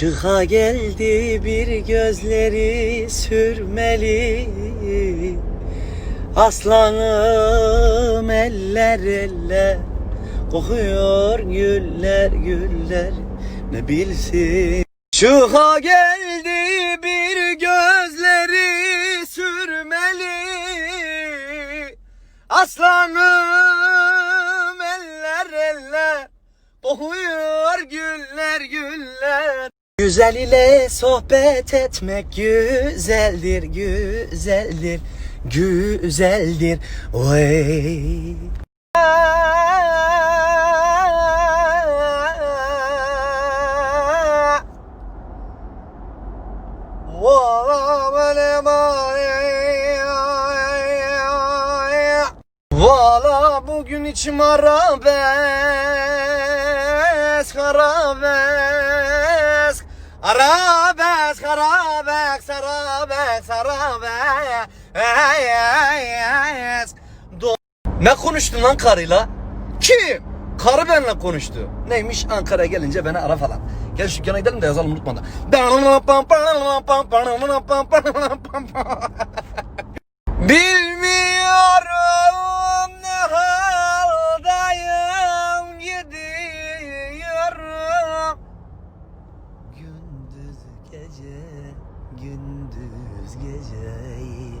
Çıka geldi bir gözleri sürmeli. Aslanım eller eller Kokuyor güller güller. Ne bilsin? Çıka geldi bir gözleri sürmeli. Aslanım eller eller Kokuyor güller güller Güzel ile sohbet etmek güzeldir, güzeldir, güzeldir. Oy. Valla bugün içim arabesk, arabesk Arabesk, arabesk, arabesk Do- Ne konuştun lan karıyla? Kim? Karı benimle konuştu. Neymiş Ankara'ya gelince beni ara falan. Gel şu dükkana gidelim de yazalım unutma da. gece gündüz geceyi